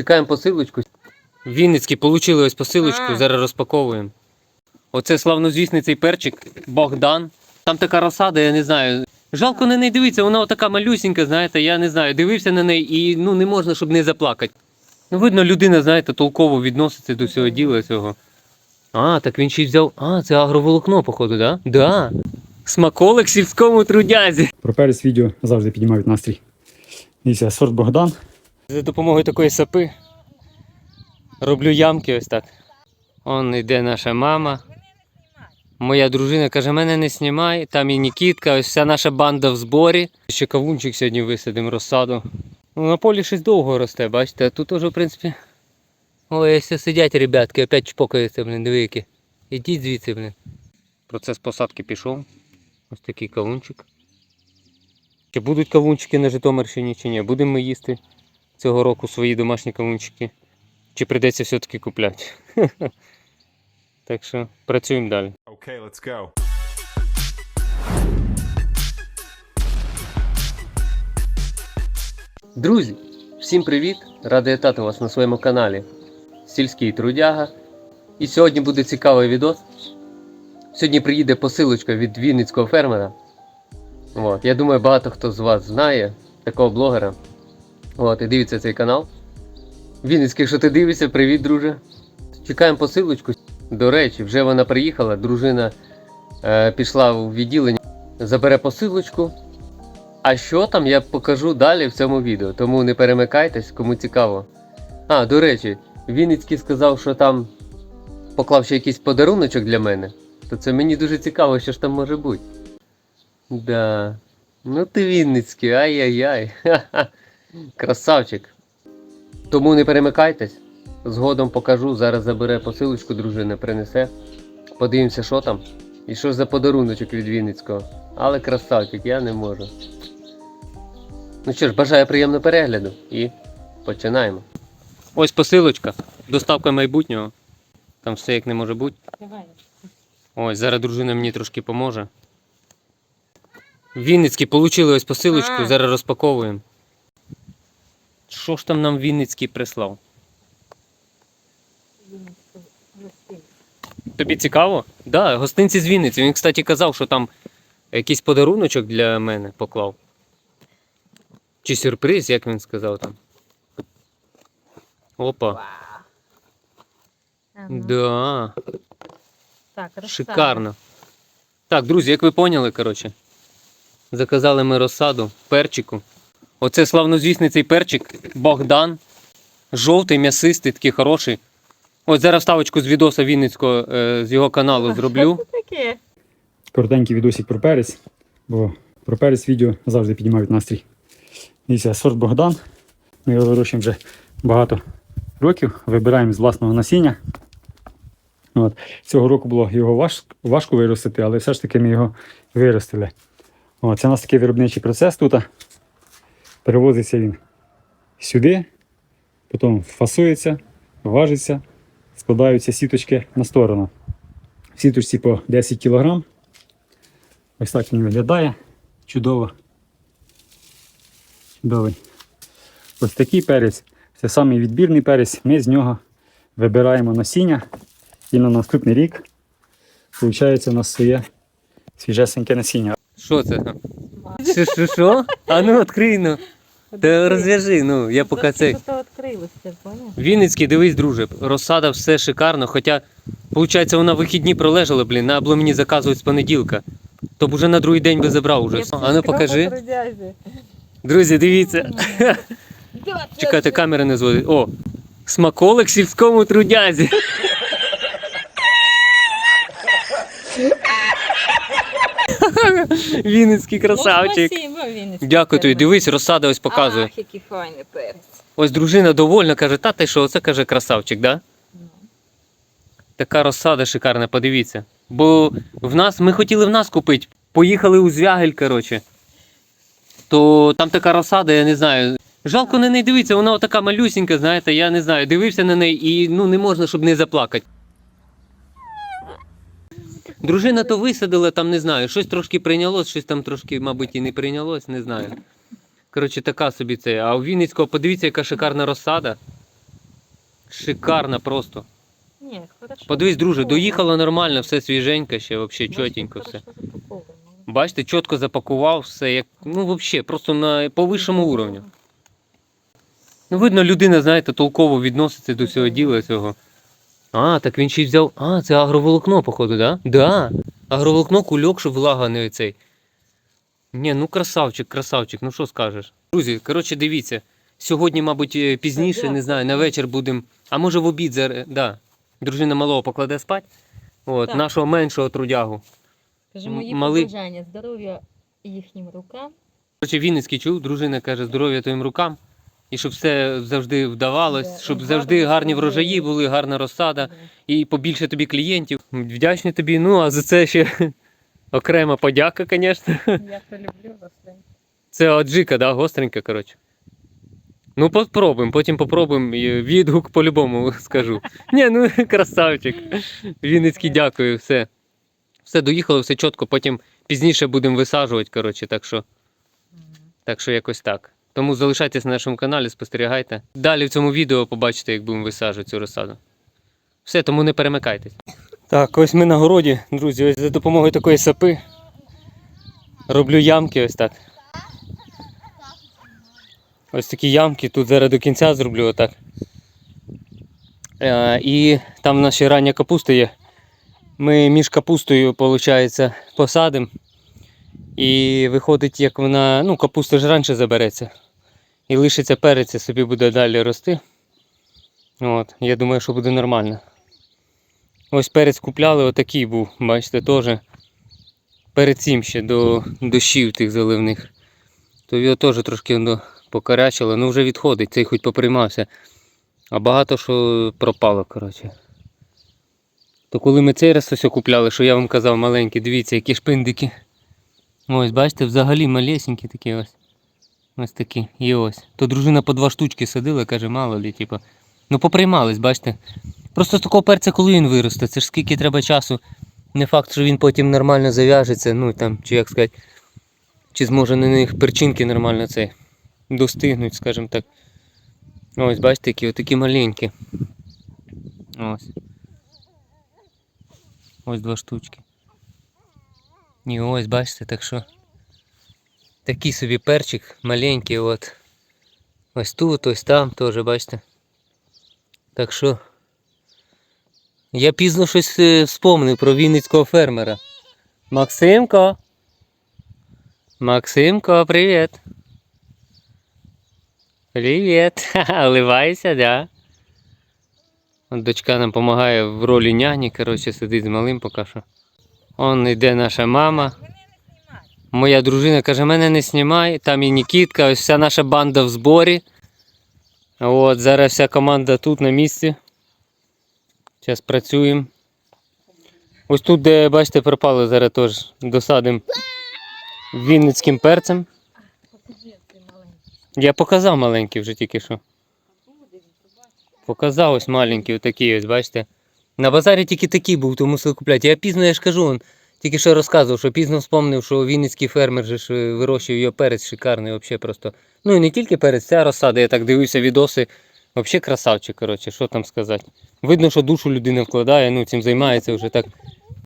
Чекаємо посилочку. Вінницькі отримали ось посилочку, А. зараз розпаковуємо. Оце славнозвісний цей перчик Богдан. Там така розсада, я не знаю. Жалко на неї дивитися, вона така малюсінька, знаєте, я не знаю. Дивився на неї і ну не можна, щоб не заплакати. Ну, видно, людина, знаєте, толково відноситься до цього діла цього. А, так він ще й взяв. А, це агроволокно, походу, да? Да. Смаколик сільському трудязі. Про перець відео завжди піднімають настрій. Дивіться, сорт Богдан. За допомогою такої сапи роблю ямки ось так. Он йде наша мама. Моя дружина каже, мене не знімай, там і Нікітка, ось вся наша банда в зборі. Ще кавунчик сьогодні висадимо розсаду. Ну, на полі щось довго росте, бачите, а тут теж, в принципі. Ой, ось сидять ребятки, опять чпокаються, диви які. Ідіть звідси, блін. Процес посадки пішов. Ось такий кавунчик. Чи будуть кавунчики на Житомирщині, чи ні? Будемо ми їсти цього року свої домашні кавунчики. Чи прийдеться все-таки купляти? Так що працюємо далі. Okay, let's go. Друзі, всім привіт! Радий вітати вас на своєму каналі Сільський Трудяга. І сьогодні буде цікавий відос. Сьогодні приїде посилочка від вінницького фермера. От, я думаю, багато хто з вас знає такого блогера. От, і дивиться цей канал. Вінницький, що ти дивишся, привіт, друже. Чекаємо посилочку. До речі, вже вона приїхала, дружина е, пішла у відділення, забере посилочку. А що там, я покажу далі в цьому відео, тому не перемикайтесь, кому цікаво. А, до речі, Вінницький сказав, що там поклав ще якийсь подаруночок для мене. То це мені дуже цікаво, що ж там може бути. Да. Ну ти Вінницький, ай-яй-яй. Красавчик. Тому не перемикайтесь. Згодом покажу, зараз забере посилочку, дружина принесе. Подивимося, що там. І що ж за подаруночок від Вінницького. Але красавчик, я не можу. Ну що ж, бажаю приємного перегляду і починаємо. Ось посилочка. Доставка майбутнього. Там все як не може бути. Ось, зараз дружина мені трошки поможе. Вінницькі отримали ось посилочку, зараз розпаковуємо. Що ж там нам Вінницький прислав? Тобі цікаво? Так, да, гостинці з Вінниці. Він, кстати, казав, що там якийсь подаруночок для мене поклав. Чи сюрприз, як він сказав там. Опа. Да, Так, розсада. шикарно. Так, друзі, як ви поняли, коротше. Заказали ми розсаду перчику. Оце славнозвісний цей перчик Богдан. Жовтий, м'ясистий, такий хороший. Ось зараз вставочку з відоса Вінницького е, з його каналу зроблю. Таке? Коротенький відосик про перець, бо про перець відео завжди піднімають настрій. Дивіться, сорт Богдан. Ми його вирощуємо вже багато років, вибираємо з власного насіння. От. Цього року було його важ, важко виростити, але все ж таки ми його виростили. От. Це у нас такий виробничий процес тут. Перевозиться він сюди, потім фасується, важиться, складаються сіточки на сторону. В сіточці по 10 кг. Ось так він виглядає. Чудово. Чудовий. Ось такий перець. Це самий відбірний перець. Ми з нього вибираємо насіння. І на наступний рік виходить у нас своє свіжесеньке насіння. Що це там? Що, що, що? А ну відкрий, ну. Та розв'яжи, ну, я поки це. Що відкрилося, поняв? Вінницький, дивись, друже, розсада все шикарно, хоча, виходить, вона вихідні пролежала, блін, було мені заказувати з понеділка. То б уже на другий день би забрав уже. А ну покажи. Друзі, дивіться. Чекайте, камера не зводить. О, смаколик сільському трудязі. Вінницький красавчик. Дякую тобі, дивись, розсада ось показує. Ах, який файний перець. Ось дружина довольна, каже, та ти що, це каже красавчик, да? Така розсада шикарна, подивіться. Бо в нас, ми хотіли в нас купити, поїхали у Звягель, коротше. То там така розсада, я не знаю. Жалко на неї дивитися, вона така малюсінька, знаєте, я не знаю. Дивився на неї і ну не можна, щоб не заплакати. Дружина то висадила, там не знаю, щось трошки прийнялось, щось там трошки, мабуть, і не прийнялось, не знаю. Коротше, така собі це. А у Вінницького, подивіться, яка шикарна розсада. Шикарна просто. Ні, хорошо. Подивись, друже, доїхало нормально, все свіженьке ще, взагалі чотенько все. Бачите, чітко запакував все, як, ну взагалі, просто на по вищому уровню. Ну, видно, людина, знаєте, толково відноситься до цього діла цього. А, так він ще й взяв. А, це агроволокно, походу, да? Да. Агроволокно, кульок, щоб влага не цей. Ні, ну красавчик, красавчик, ну що скажеш. Друзі, коротше, дивіться. Сьогодні, мабуть, е, пізніше, не знаю, на вечір будемо. А може в обід зараз. Да. Дружина малого покладе спать. От, Так. нашого меншого трудягу. Каже, М- мої малий- побажання, здоров'я їхнім рукам. Короче, Вінницький чув, дружина каже, здоров'я твоїм рукам. І щоб все завжди вдавалось, Да, щоб завжди гарні врожаї. були, гарна розсада, Да. і побільше тобі клієнтів. Вдячний тобі. Ну, а за це ще окрема подяка, звісно. Я то люблю рослин. Це аджика, да, гостренька, коротше. Ну, попробуємо, потім попробуємо. Відгук по-любому скажу. Ні, ну красавчик. Вінницький, дякую, все. Все доїхало, все чітко, потім пізніше будемо висаджувати, коротше, так що. Так що якось так. Тому залишайтесь на нашому каналі, спостерігайте. Далі в цьому відео побачите, як будемо висаджувати цю розсаду. Все, тому не перемикайтесь. Так, ось ми на городі, друзі, ось за допомогою такої сапи. Роблю ямки ось так. Ось такі ямки, тут зараз до кінця зроблю отак. Е, і там ще рання капуста є. Ми між капустою, виходить, посадимо. І виходить, як вона, ну, капуста ж раніше забереться. І лишиться перець, і собі буде далі рости. От, я думаю, що буде нормально. Ось перець купляли, отакий був, бачите, теж. Перед цим ще до дощів тих заливних. То його теж трошки ну, покарячило, ну вже відходить, цей хоч поприймався. А багато що пропало, коротше. То коли ми цей раз ось купляли, що я вам казав маленькі, дивіться, які шпиндики. Ось, бачите, взагалі малесенькі такі ось. Ось такі. І ось. То дружина по два штучки садила, каже, мало лі, типу. Ну поприймались, бачите. Просто з такого перця, коли він виросте, це ж скільки треба часу. Не факт, що він потім нормально зав'яжеться, ну там, чи як сказати, чи зможе на них перчинки нормально це достигнуть, скажімо так. Ось, бачите, які отакі маленькі. Ось. Ось два штучки. І ось, бачите, так що. Такий собі перчик маленький, от. Ось тут, ось там теж, бачите. Так що. Я пізно щось е, вспомнив про вінницького фермера. Максимко. Максимко, привіт. Привіт. Ха-ха, да. Дочка нам допомагає в ролі няні, коротше, сидить з малим поки що. Он йде наша мама. Моя дружина каже, мене не знімай, там і Нікітка, ось вся наша банда в зборі. От, зараз вся команда тут на місці. Зараз працюємо. Ось тут, де бачите, пропали зараз теж досадимо вінницьким перцем. Я показав маленький вже тільки що. Показав ось маленький, отакий ось, бачите. На базарі тільки такий був, то мусив купляти. Я пізно, я ж кажу, он, тільки що розказував, що пізно вспомнив, що вінницький фермер же ж е, вирощує його перець шикарний, взагалі просто. Ну і не тільки перець, ця розсада, я так дивився відоси. Взагалі красавчик, коротше, що там сказати. Видно, що душу людина вкладає, ну цим займається вже так.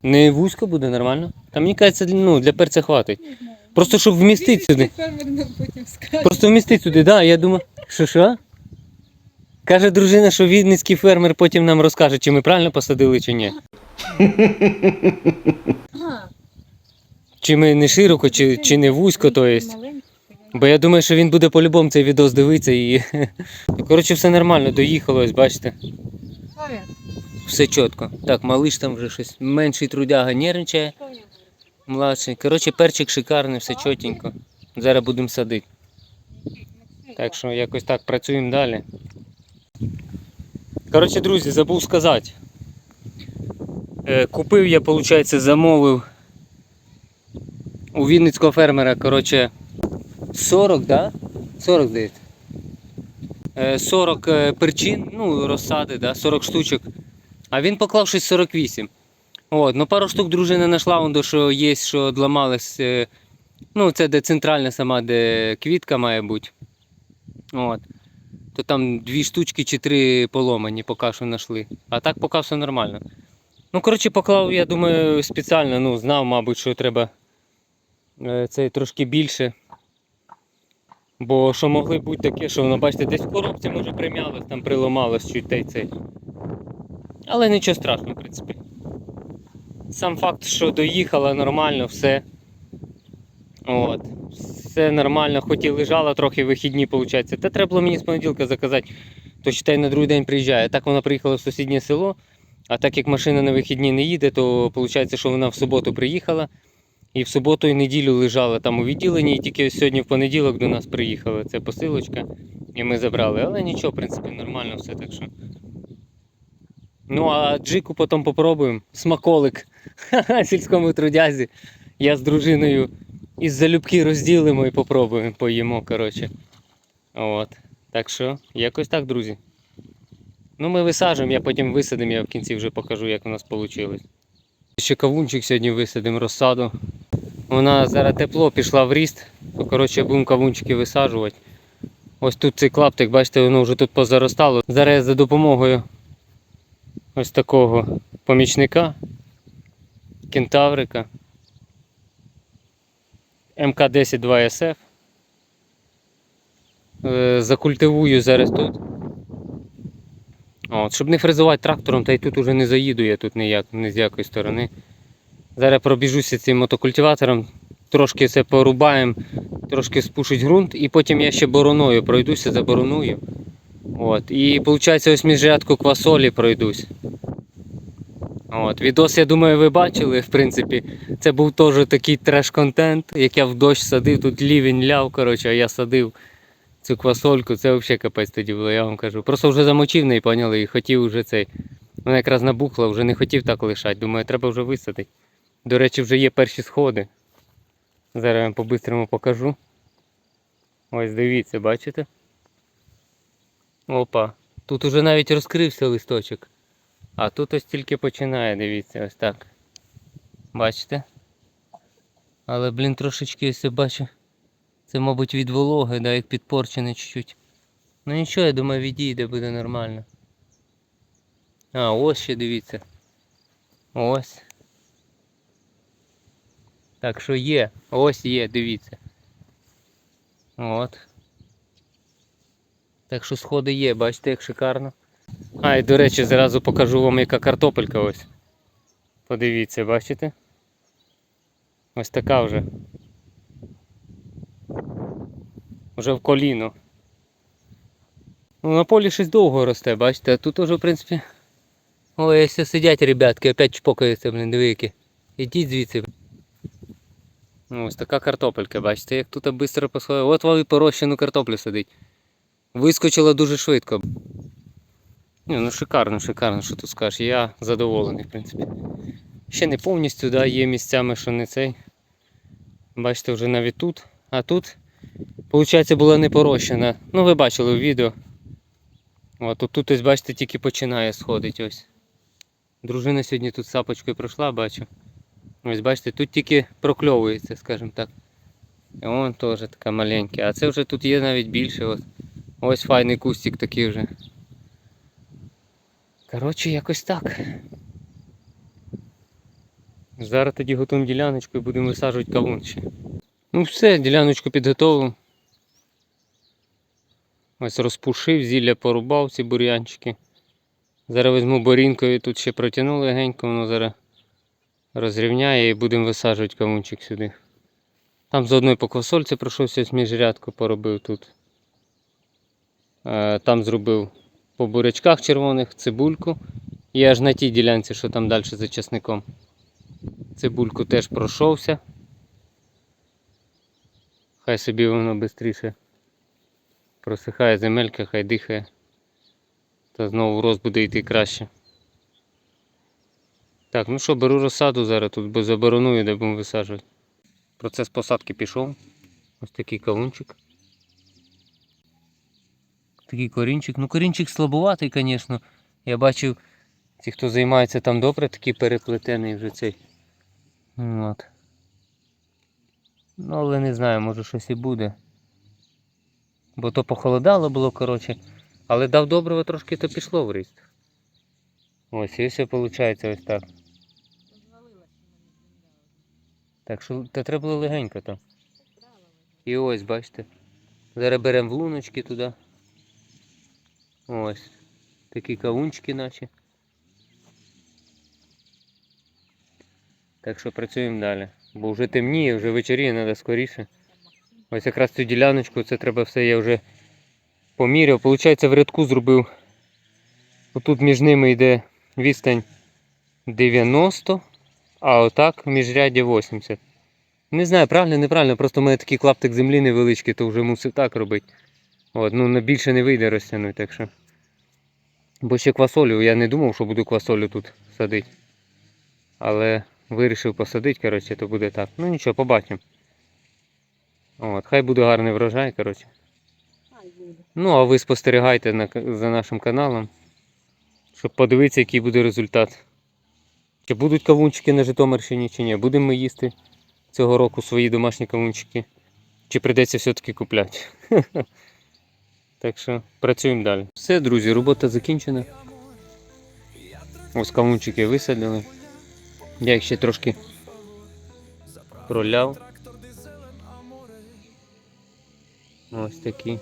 Не вузько буде нормально. Та мені кажеться, ну, для перця хватить. Просто щоб вмістити сюди. Просто вмістить туди, да, я думаю, що що? Каже дружина, що вінницький фермер потім нам розкаже, чи ми правильно посадили, чи ні. Чи ми не широко, чи, чи не вузько, то є. Бо я думаю, що він буде по-любому цей відос дивитися і. Коротше, все нормально, доїхало, ось бачите. Все чітко. Так, малиш там вже щось менший трудяга нервничає, младший. Коротше, перчик шикарний, все чотенько. Зараз будемо садити. Так що якось так працюємо далі. Коротше, друзі, забув сказати. Е, купив я, виходить, замовив у вінницького фермера, коротше, 40, да? 40, здається. Е, 40 е, перчин, ну, розсади, да? 40 штучок. А він поклав щось 48. От, ну пару штук дружина знайшла, до що є, що одламалось. е, Ну, це де центральна сама, де квітка має бути. От. То там дві штучки чи три поломані поки що знайшли. А так поки все нормально. Ну, коротше, поклав, я думаю, спеціально, ну, знав, мабуть, що треба е, цей трошки більше. Бо що могли бути таке, що воно, бачите, десь в коробці може примялось, там приломалось чуть та й цей. Але нічого страшного, в принципі. Сам факт, що доїхала нормально, все. От. Все нормально, хоч і лежала трохи вихідні, виходить. Та треба було мені з понеділка заказати, то считай на другий день приїжджає. Так вона приїхала в сусіднє село, а так як машина на вихідні не їде, то виходить, що вона в суботу приїхала. І в суботу і неділю лежала там у відділенні, і тільки сьогодні в понеділок до нас приїхала. Це посилочка, і ми забрали. Але нічого, в принципі, нормально все так що. Ну а джику потім попробуємо. Смаколик сільському трудязі. Я з дружиною із залюбки розділимо і попробуємо, поїмо, коротше. От. Так що, якось так, друзі. Ну, ми висаджуємо, я потім висадимо, я в кінці вже покажу, як у нас вийшло. Ще кавунчик сьогодні висадимо розсаду. Вона зараз тепло пішла в ріст, то коротше будемо кавунчики висаджувати. Ось тут цей клаптик, бачите, воно вже тут позаростало. Зараз я за допомогою ось такого помічника, кентаврика. МК-10 2SF. Е, Закультивую зараз тут. От, щоб не фрезувати трактором, та й тут уже не заїду я тут ніяк, ні з якої сторони. Зараз пробіжуся цим мотокультиватором, трошки це порубаємо, трошки спушить ґрунт, і потім я ще бороною пройдуся, забороную. От. І виходить, ось між рядку квасолі пройдусь. От. Відос, я думаю, ви бачили, в принципі. Це був теж такий треш-контент, як я в дощ садив, тут лівень ляв, коротше, а я садив цю квасольку, це взагалі капець тоді було, я вам кажу. Просто вже замочив неї, поняли, і хотів вже цей. Вона якраз набухла, вже не хотів так лишати. Думаю, треба вже висадити. До речі, вже є перші сходи. Зараз я вам по-бистрому покажу. Ось дивіться, бачите? Опа. Тут уже навіть розкрився листочок. А тут ось тільки починає, дивіться, ось так. Бачите? Але, блін, трошечки ось я бачу. Це, мабуть, від вологи, да, як підпорчене чуть-чуть. Ну нічого, я думаю, відійде, буде нормально. А, ось ще дивіться. Ось. Так що є. Ось є, дивіться. От. Так що сходи є, бачите, як шикарно. А, і до речі, зразу покажу вам, яка картопелька ось. Подивіться, бачите? Ось така вже. Вже в коліно. Ну, на полі щось довго росте, бачите, а тут уже, в принципі. Ой, ось сидять ребятки, опять чпокаються, блін, диви які. Ідіть звідси. Ну, ось така картопелька, бачите, як тут швидко посходить. От вам і порощену картоплю сидить. Вискочила дуже швидко. Ні, ну шикарно, шикарно, що тут скажеш. Я задоволений, в принципі. Ще не повністю, да, є місцями, що не цей. Бачите, вже навіть тут. А тут, виходить, була не порощена. Ну, ви бачили в відео. От тут, тут ось, бачите, тільки починає сходити ось. Дружина сьогодні тут сапочкою пройшла, бачу. Ось бачите, тут тільки прокльовується, скажімо так. І вон теж така маленька. А це вже тут є навіть більше. Ось, ось файний кустик такий вже. Коротше, якось так. Зараз тоді готуємо діляночку і будемо висаджувати кавун. Ну все, діляночку підготовив. Ось розпушив, зілля порубав ці бур'янчики. Зараз візьму борінкою, тут ще протягну легенько, воно зараз розрівняє і будемо висаджувати кавунчик сюди. Там з одної по квасольці пройшовся міжрядку, поробив тут. Е, Там зробив по бурячках червоних цибульку. І аж на тій ділянці, що там далі за часником. Цибульку теж пройшовся. Хай собі воно швидше просихає земелька, хай дихає. Та знову рост буде йти краще. Так, ну що, беру розсаду зараз тут, бо забороную, де будемо висаджувати. Процес посадки пішов. Ось такий кавунчик. Такий корінчик. Ну корінчик слабуватий, звісно. Я бачив, ті, хто займається там добре, такий переплетений вже цей. От. Ну, але не знаю, може щось і буде. Бо то похолодало було, коротше. Але дав доброго трошки, то пішло в ріст. Ось, і все виходить ось так. Так що та треба було легенько там. І ось, бачите. Зараз беремо в луночки туди. Ось. Такі кавунчики наче. Так що працюємо далі. Бо вже темніє, вже вечоріє, треба скоріше. Ось якраз цю діляночку, це треба все, я вже поміряв. Получається, в рядку зробив. Отут між ними йде відстань 90, а отак в міжряді 80. Не знаю, правильно, неправильно, просто в мене такий клаптик землі невеличкий, то вже мусив так робити. От, ну на більше не вийде розтягнути, так що. Бо ще квасолю, я не думав, що буду квасолю тут садити. Але вирішив посадити, коротше, то буде так. Ну нічого, побачимо. От, хай буде гарний врожай, коротше. Ну, а ви спостерігайте на, за нашим каналом, щоб подивитися, який буде результат. Чи будуть кавунчики на Житомирщині, чи ні. Будемо ми їсти цього року свої домашні кавунчики. Чи прийдеться все-таки купляти. Так що працюємо далі. Все, друзі, робота закінчена. Ось кавунчики висадили. Я їх ще трошки проляв. Ось такі.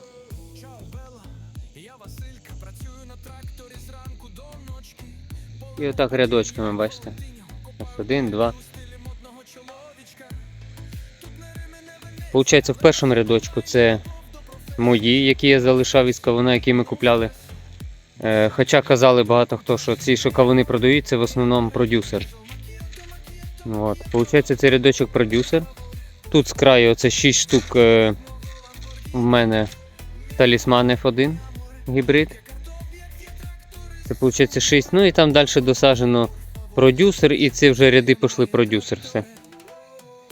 І отак рядочками, бачите. Ось один, два. Получається, в першому рядочку це мої, які я залишав із кавуна, які ми купляли. Е, хоча казали багато хто, що ці, що кавуни продають, це в основному продюсер. От. Получається, це рядочок продюсер. Тут з краю оце 6 штук е, в мене талісман F1 гібрид. Це виходить 6. Ну і там далі досаджено продюсер, і ці вже ряди пішли продюсер. Все.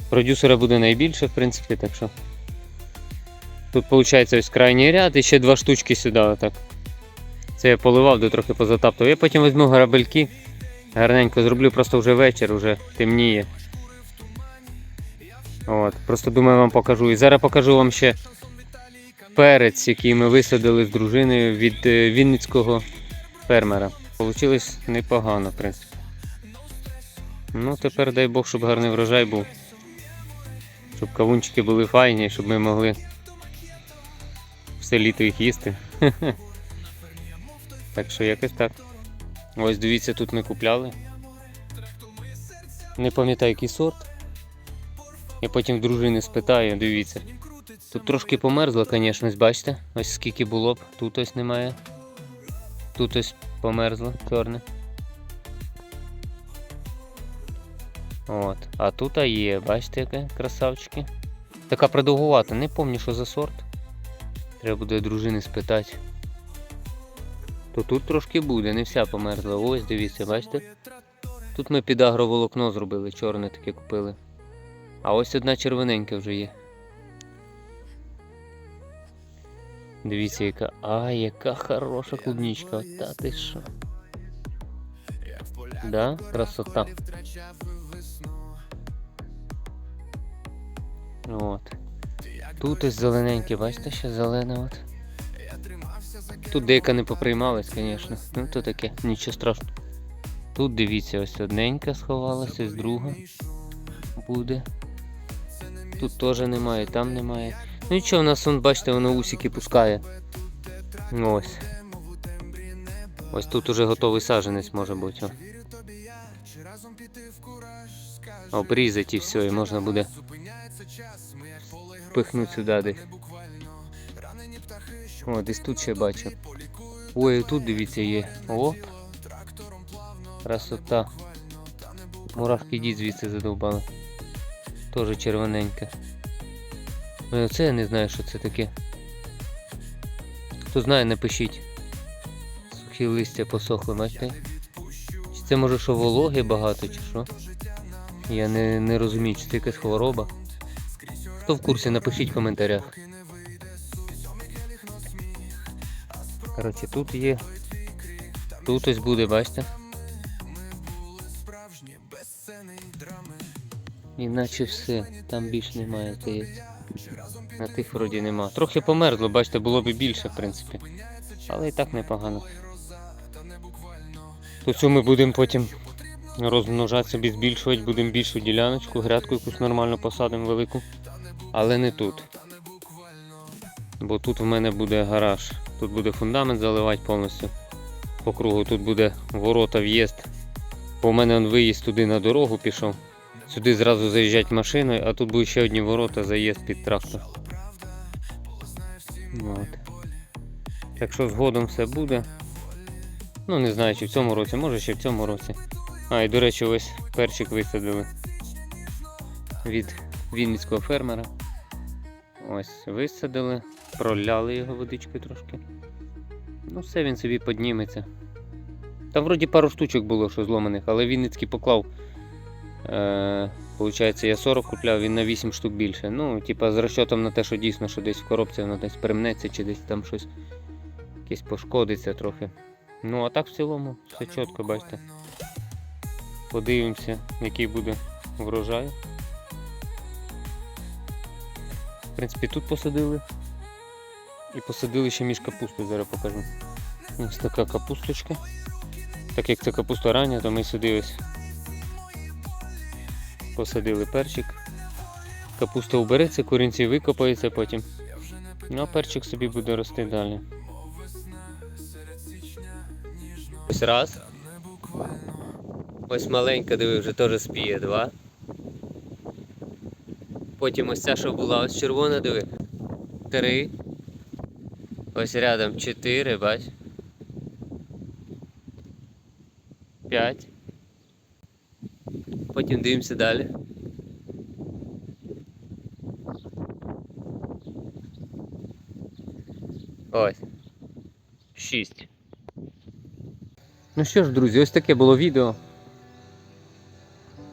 Продюсера буде найбільше, в принципі, так що. Тут виходить ось крайній ряд і ще два штучки сюди. Отак. Це я поливав, де трохи позатаптав. Я потім візьму грабельки, гарненько зроблю, просто вже вечір, вже темніє. От, просто думаю, вам покажу. І зараз покажу вам ще перець, який ми висадили з дружиною від е, вінницького фермера. Получилось непогано, в принципі. Ну, тепер дай Бог, щоб гарний врожай був. Щоб кавунчики були файні, щоб ми могли літо їх їсти. Так що якось так. Ось дивіться, тут ми купляли. Не пам'ятаю який сорт. Я потім дружини спитаю, дивіться. Тут трошки померзло, звісно, бачите? Ось скільки було б, тут ось немає. Тут ось померзло, чорне. От. А тут є, бачите, яке красавчики. Така продовгувата, не пам'ятаю, що за сорт. Треба буде дружини спитати. То тут трошки буде, не вся померзла. Ось дивіться, бачите? Тут ми під агроволокно зробили, чорне таке купили. А ось одна червоненька вже є. Дивіться, яка. А, яка хороша клубничка. Та ти що? Да, красота. От. Тут ось зелененьке, бачите, ще зелене от. Тут деяка не поприймалась, звісно. Ну то таке, нічого страшного. Тут дивіться, ось одненька сховалася, ось друга буде. Тут теж немає, там немає. Ну нічого, у нас вон, бачите, воно усики пускає. Ось. Ось тут уже готовий саженець може бути. О. Обрізати і все, і можна буде пихнути сюди десь. О, десь тут ще бачу. Ой, тут дивіться є. Оп. Красота. Мурашки йдіть звідси задовбали. Тоже червоненьке. Ну, Це я не знаю, що це таке. Хто знає, напишіть. Сухі листя посохли, бачите? Чи це може що вологи багато, чи що? Я не, не розумію, чи це якась хвороба. Хто в курсі, напишіть в коментарях. Коротше, тут є. Тут ось буде, бачите? Іначе все, там більше немає, здається. На тих вроді нема. Трохи померзло, бачите, було б більше, в принципі. Але і так непогано. То цю ми будемо потім розмножати собі, збільшувати, будемо більшу діляночку, грядку якусь нормально посадимо велику. Але не тут. Бо тут в мене буде гараж. Тут буде фундамент заливати повністю. По кругу тут буде ворота, в'їзд. Бо в мене он виїзд туди на дорогу пішов. Сюди зразу заїжджать машиною, а тут будуть ще одні ворота, заїзд під трактор. От. Так що згодом все буде. Ну не знаю, чи в цьому році, може ще в цьому році. А, і до речі, ось перчик висадили від вінницького фермера. Ось висадили, проляли його водичкою трошки. Ну, все він собі підніметься. Там вроді пару штучок було, що зломаних, але Вінницький поклав. Е, Получається, я 40 купляв, він на 8 штук більше. Ну, типа з розчотом на те, що дійсно, що десь в коробці воно десь примнеться чи десь там щось якесь пошкодиться трохи. Ну, а так в цілому все чітко, бачите. Подивимося, який буде врожай. Принципі, тут посадили. І посадили ще між капустою, зараз покажу. Ось така капусточка. Так як це капуста рання, то ми сюди ось посадили перчик. Капуста убереться, корінці викопаються потім. Ну а перчик собі буде рости далі. Ось раз. Ось маленька, диви, вже теж спіє два. Потім ось ця, що була, ось червона, диви. Три. Ось рядом чотири, бач. П'ять. Потім дивимося далі. Ось. Шість. Ну що ж, друзі, ось таке було відео.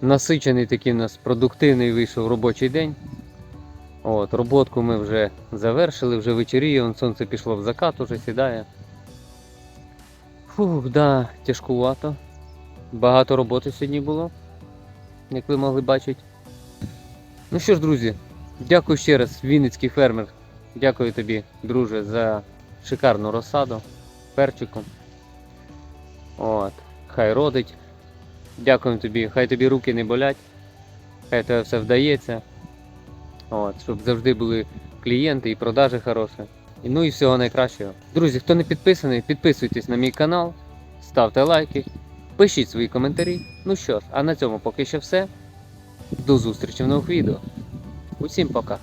Насичений такий у нас продуктивний вийшов робочий день. От, роботку ми вже завершили, вже вечоріє, вон сонце пішло в закат, уже сідає. Фух, да, тяжкувато. Багато роботи сьогодні було, як ви могли бачити. Ну що ж, друзі, дякую ще раз, Вінницький фермер. Дякую тобі, друже, за шикарну розсаду перчиком. От, хай родить. Дякую тобі, хай тобі руки не болять, хай тебе все вдається. От, щоб завжди були клієнти і продажі хороші. І ну і всього найкращого. Друзі, хто не підписаний, підписуйтесь на мій канал, ставте лайки, пишіть свої коментарі. Ну що ж, а на цьому поки що все. До зустрічі в нових відео. Усім пока.